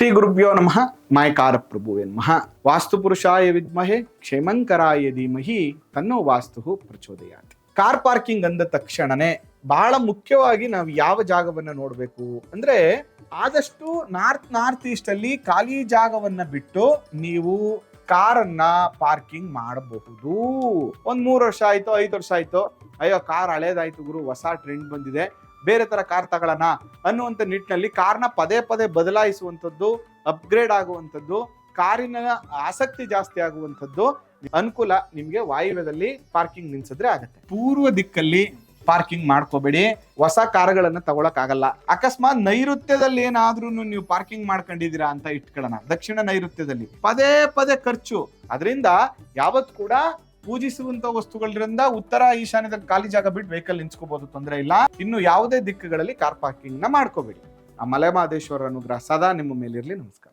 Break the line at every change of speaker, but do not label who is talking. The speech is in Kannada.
ಶ್ರೀ ಗುರುಭ್ಯೋ ನಮಃ. ಮಾಯಕಾರ ಪ್ರಭುವೇ ನಮಃ. ವಾಸ್ತು ಪುರುಷಾಯ ವಿದ್ಮಹೆ, ಕ್ಷೇಮಂಕರಾಯ ಧೀಮಹಿ, ತನ್ನೋ ವಾಸ್ತು ಪ್ರಚೋದಯಾತ್. ಕಾರ್ ಪಾರ್ಕಿಂಗ್ ಅಂದ ತಕ್ಷಣನೇ ಬಹಳ ಮುಖ್ಯವಾಗಿ ನಾವು ಯಾವ ಜಾಗವನ್ನ ನೋಡಬೇಕು ಅಂದ್ರೆ ಆದಷ್ಟು ನಾರ್ತ್ ನಾರ್ತ್ ಈಸ್ಟ್ ಅಲ್ಲಿ ಖಾಲಿ ಜಾಗವನ್ನ ಬಿಟ್ಟು ನೀವು ಕಾರನ್ನ ಪಾರ್ಕಿಂಗ್ ಮಾಡಬಹುದು. ಒಂದ್ ಮೂರು ವರ್ಷ ಆಯ್ತು, ಐದು ವರ್ಷ ಆಯ್ತು ಅಯ್ಯೋ ಕಾರ್ ಹಳೇದಾಯ್ತು ಗುರು, ಹೊಸ ಟ್ರೆಂಡ್ ಬಂದಿದೆ. ಬೇರೆ ತರ ಕಾರ್ ತಗೊಳ್ಳೋಣ ಅನ್ನುವಂಥ ನಿಟ್ಟಿನಲ್ಲಿ ಕಾರ್ನ ಪದೇ ಪದೇ ಬದಲಾಯಿಸುವಂಥದ್ದು ಅಪ್ಗ್ರೇಡ್ ಆಗುವಂಥದ್ದು ಕಾರಿನ ಆಸಕ್ತಿ ಜಾಸ್ತಿ ಆಗುವಂಥದ್ದು ಅನುಕೂಲ ನಿಮಗೆ ವಾಯುವ್ಯದಲ್ಲಿ ಪಾರ್ಕಿಂಗ್ ನಿಲ್ಸಿದ್ರೆ ಆಗುತ್ತೆ. ಪೂರ್ವ ದಿಕ್ಕಲ್ಲಿ ಪಾರ್ಕಿಂಗ್ ಮಾಡ್ಕೋಬೇಡಿ. ಹೊಸ ಕಾರ್ಗಳನ್ನು ತಗೊಳಕ್ ಆಗಲ್ಲ ಅಕಸ್ಮಾತ್ ನೈಋತ್ಯದಲ್ಲಿ ಏನಾದ್ರೂ ನೀವು ಪಾರ್ಕಿಂಗ್ ಮಾಡ್ಕೊಂಡಿದ್ದೀರಾ ಅಂತ ಇಟ್ಕೊಳ್ಳೋಣ. ದಕ್ಷಿಣ ನೈಋತ್ಯದಲ್ಲಿ ಪದೇ ಪದೇ ಖರ್ಚು. ಅದರಿಂದ ಯಾವತ್ ಕೂಡ ಪೂಜಿಸುವಂತ ವಸ್ತುಗಳಿಂದ ಉತ್ತರ ಈಶಾನ್ಯದ ಖಾಲಿ ಜಾಗ ಬಿಟ್ಟು ವೆಹಿಕಲ್ ನಿಂತ್ಕೋಬಹುದು ತೊಂದರೆ ಇಲ್ಲ. ಇನ್ನು ಯಾವುದೇ ದಿಕ್ಕುಗಳಲ್ಲಿ ಕಾರ್ ಪಾರ್ಕಿಂಗ್ನ ಮಾಡ್ಕೋಬೇಡಿ. ಆ ಮಲೆಮಹದೇಶ್ವರ ಅನುಗ್ರಹ ಸದಾ ನಿಮ್ಮ ಮೇಲಿರ್ಲಿ. ನಮಸ್ಕಾರ.